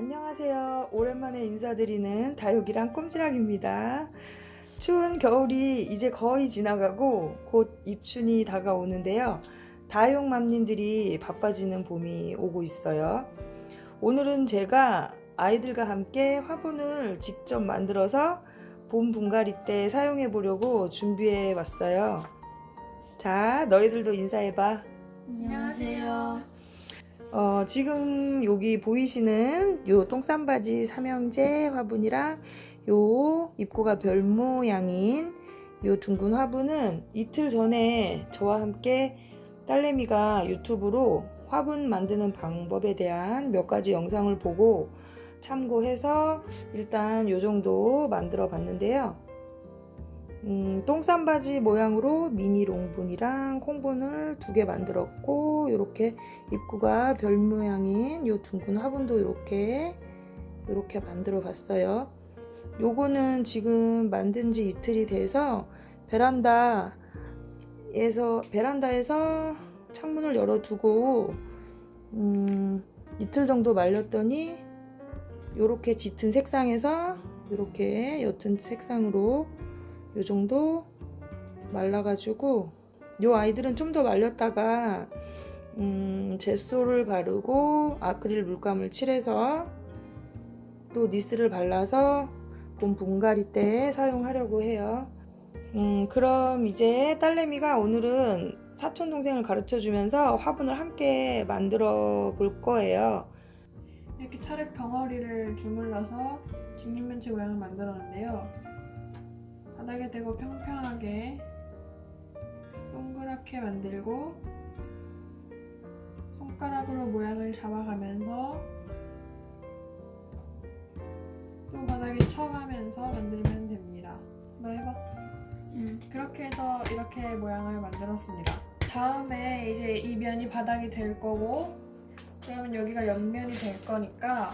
안녕하세요. 오랜만에 인사드리는 다육이랑 꼼지락입니다. 추운 겨울이 이제 거의 지나가고 곧 입춘이 다가오는데요. 다육맘님들이 바빠지는 봄이 오고 있어요. 오늘은 제가 아이들과 함께 화분을 직접 만들어서 봄 분갈이 때 사용해 보려고 준비해 왔어요. 자, 너희들도 인사해봐. 안녕하세요. 어, 지금 여기 보이시는 요 똥싼바지 삼형제 화분이랑 요 입구가 별 모양인 요 둥근 화분은 이틀 전에 저와 함께 딸내미가 유튜브로 화분 만드는 방법에 대한 몇 가지 영상을 보고 참고해서 일단 요 정도 만들어 봤는데요. 음, 똥싼바지 모양으로 미니 롱분이랑 콩분을 두 개 만들었고 이렇게 입구가 별 모양인 요 둥근 화분도 이렇게 이렇게 만들어 봤어요. 요거는 지금 만든 지 이틀이 돼서 베란다에서 베란다에서 창문을 열어두고 음, 이틀 정도 말렸더니 요렇게 짙은 색상에서 요렇게 옅은 색상으로 요 정도 말라가지고 요 아이들은 좀 더 말렸다가 음, 젯소를 바르고 아크릴 물감을 칠해서 또 니스를 발라서 봄 분갈이 때 사용하려고 해요. 음, 그럼 이제 딸내미가 오늘은 사촌 동생을 가르쳐 주면서 화분을 함께 만들어 볼 거예요. 이렇게 차흙 덩어리를 주물러서 직립면체 모양을 만들었는데요. 바닥에 대고 평평하게 동그랗게 만들고 손가락으로 모양을 잡아가면서 또 바닥에 쳐가면서 만들면 됩니다. 너 해봐. 음, 그렇게 해서 이렇게 모양을 만들었습니다. 다음에 이제 이 면이 바닥이 될 거고 그러면 여기가 옆면이 될 거니까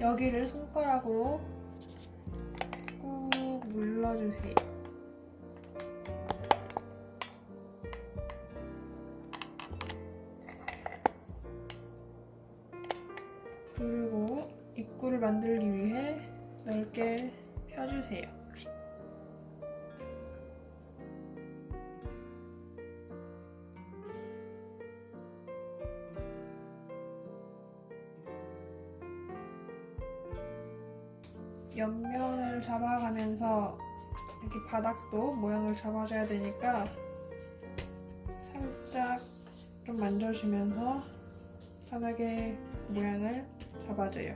여기를 손가락으로 꾹 눌러주세요. 그리고 입구를 만들기 위해 넓게 펴주세요. 잡아가면서 이렇게 바닥도 모양을 잡아줘야 되니까 살짝 좀 만져주면서 바닥의 모양을 잡아줘요.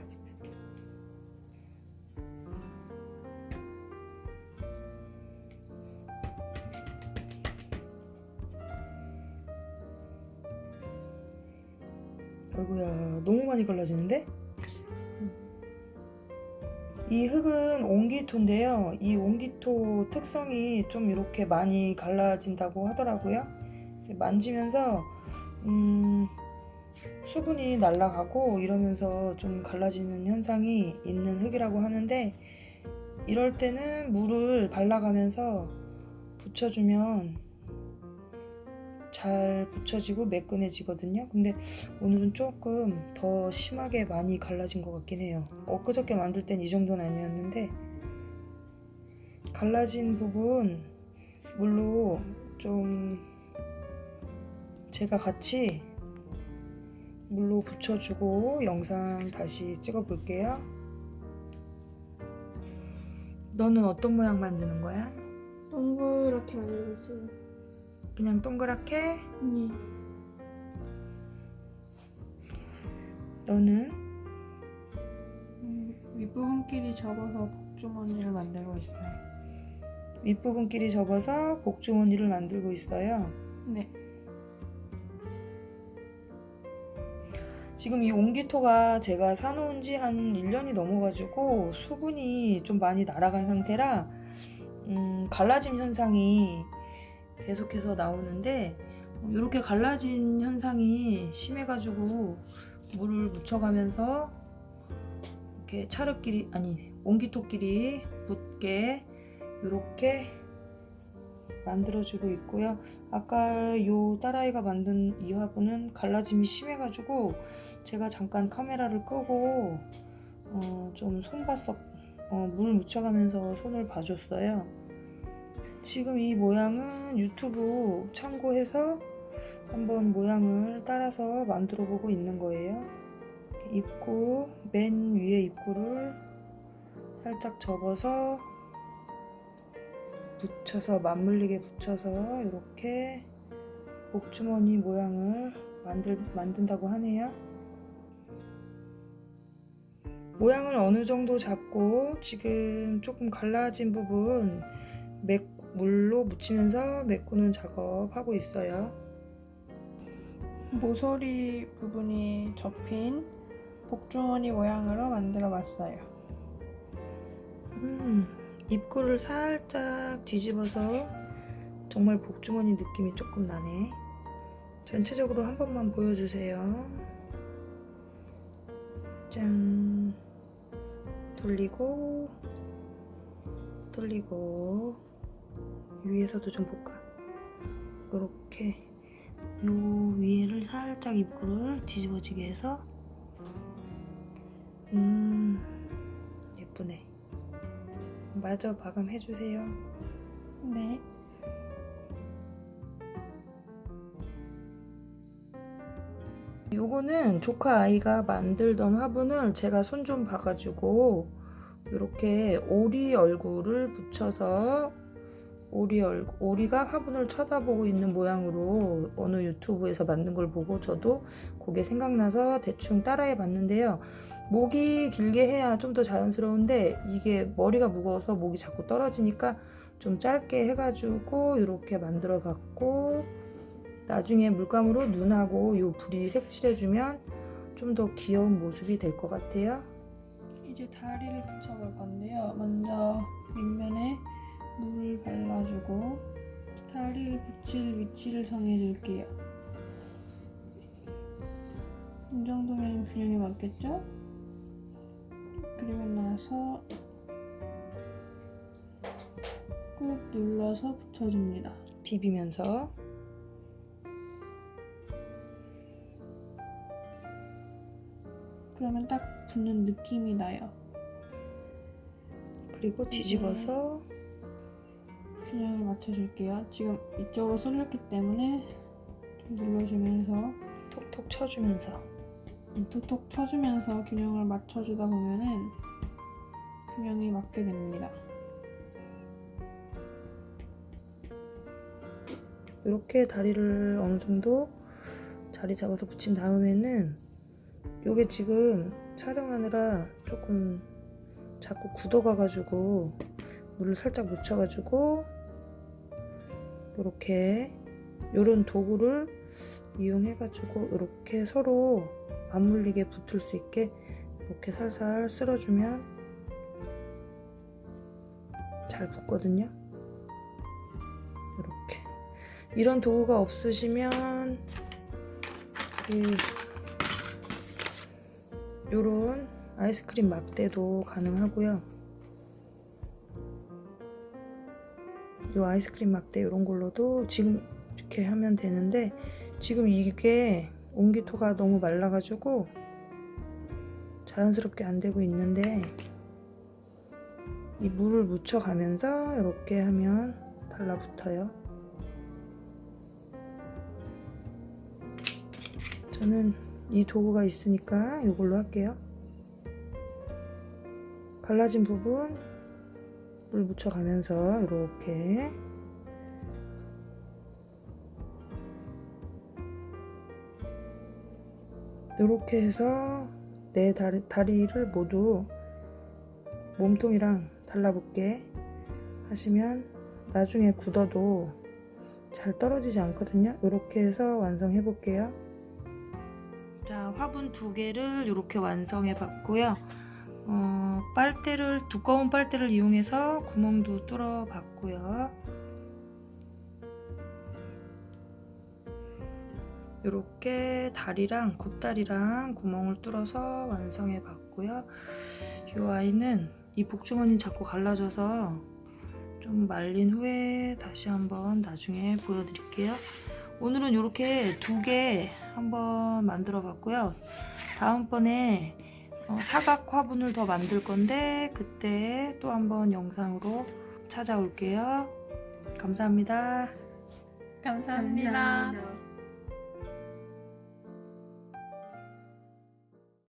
아이고야 너무 많이 갈라지는데? 이 흙은 옹기토인데요. 이 옹기토 특성이 좀 이렇게 많이 갈라진다고 하더라고요. 만지면서 음, 수분이 날아가고 이러면서 좀 갈라지는 현상이 있는 흙이라고 하는데 이럴 때는 물을 발라가면서 붙여주면 잘 붙여지고 매끈해지거든요. 근데 오늘은 조금 더 심하게 많이 갈라진 것 같긴 해요. 엊그저께 만들 땐 이 정도는 아니었는데 갈라진 부분 물로 좀 제가 같이 물로 붙여주고 영상 다시 찍어 볼게요. 너는 어떤 모양 만드는 거야? 동그랗게 만들고 있어요. 그냥 동그랗게? 네. 너는? 음, 윗부분끼리 접어서 복주머니를 만들고 있어요. 윗부분끼리 접어서 복주머니를 만들고 있어요. 네. 지금 이 옹기토가 제가 사놓은 지 한 1년이 넘어가지고 수분이 좀 많이 날아간 상태라 음, 갈라짐 현상이 계속해서 나오는데 이렇게 갈라진 현상이 심해가지고 물을 묻혀가면서 이렇게 차흙끼리 아니 옹기토끼리 붙게 이렇게 만들어주고 있고요. 아까 요 딸아이가 만든 이 화분은 갈라짐이 심해가지고 제가 잠깐 카메라를 끄고 어, 좀 손바석 어, 물 묻혀가면서 손을 봐줬어요. 지금 이 모양은 유튜브 참고해서 한번 모양을 따라서 만들어 보고 있는 거예요. 입구 맨 위에 입구를 살짝 접어서 붙여서 맞물리게 붙여서 이렇게 목주머니 모양을 만들, 만든다고 하네요. 모양을 어느 정도 잡고 지금 조금 갈라진 부분 맥, 물로 묻히면서 메꾸는 작업하고 있어요. 모서리 부분이 접힌 복주머니 모양으로 만들어 봤어요. 음, 입구를 살짝 뒤집어서 정말 복주머니 느낌이 조금 나네. 전체적으로 한 번만 보여주세요. 짠. 돌리고, 돌리고, 위에서도 좀 볼까? 이렇게 요 위에를 살짝 입구를 뒤집어지게 해서 음 예쁘네. 마저 마감해 주세요. 네. 요거는 조카 아이가 만들던 화분을 제가 손 좀 봐가지고 이렇게 오리 얼굴을 붙여서 오리 얼굴, 오리가 화분을 쳐다보고 있는 모양으로 어느 유튜브에서 만든 걸 보고 저도 그게 생각나서 대충 따라해 봤는데요. 목이 길게 해야 좀 더 자연스러운데 이게 머리가 무거워서 목이 자꾸 떨어지니까 좀 짧게 해가지고 이렇게 만들어 봤고 나중에 물감으로 눈하고 요 불이 색칠해주면 좀 더 귀여운 모습이 될 것 같아요. 이제 다리를 붙여볼 건데요. 먼저 밑면에 물을 발라주고 다리를 붙일 위치를 정해줄게요. 이 정도면 균형이 맞겠죠? 그리고 나서 꾹 눌러서 붙여줍니다. 비비면서 그러면 딱 붙는 느낌이 나요. 그리고 뒤집어서 균형을 맞춰줄게요. 지금 이쪽으로 쏠렸기 때문에 좀 눌러주면서 톡톡 쳐주면서 톡톡 쳐주면서 균형을 맞춰주다 보면은 균형이 맞게 됩니다. 이렇게 다리를 어느 정도 자리 잡아서 붙인 다음에는 요게 지금 촬영하느라 조금 자꾸 굳어가가지고 물을 살짝 묻혀가지고 요렇게 요런 도구를 이용해가지고 이렇게 서로 맞물리게 붙을 수 있게 이렇게 살살 쓸어주면 잘 붙거든요. 이렇게 이런 도구가 없으시면 그 요런 아이스크림 막대도 가능하고요. 요 아이스크림 막대 이런 걸로도 지금 이렇게 하면 되는데 지금 이게 옹기토가 너무 말라가지고 자연스럽게 안 되고 있는데 이 물을 묻혀가면서 이렇게 하면 달라붙어요. 저는 이 도구가 있으니까 이걸로 할게요. 갈라진 부분 물 묻혀가면서 이렇게 이렇게 해서 내 다리, 다리를 모두 몸통이랑 달라붙게 하시면 나중에 굳어도 잘 떨어지지 않거든요. 이렇게 해서 완성해 볼게요. 자, 화분 두 개를 이렇게 완성해 봤고요. 어, 빨대를 두꺼운 빨대를 이용해서 구멍도 뚫어 봤고요. 이렇게 다리랑 굽다리랑 구멍을 뚫어서 완성해 봤고요. 이 아이는 이 복주머니 자꾸 갈라져서 좀 말린 후에 다시 한번 나중에 보여드릴게요. 오늘은 이렇게 두 개 한번 만들어 봤고요. 다음번에 어, 어, 사각 화분을 더 만들 건데 그때 또 한번 영상으로 찾아올게요. 감사합니다. 감사합니다. 감사합니다.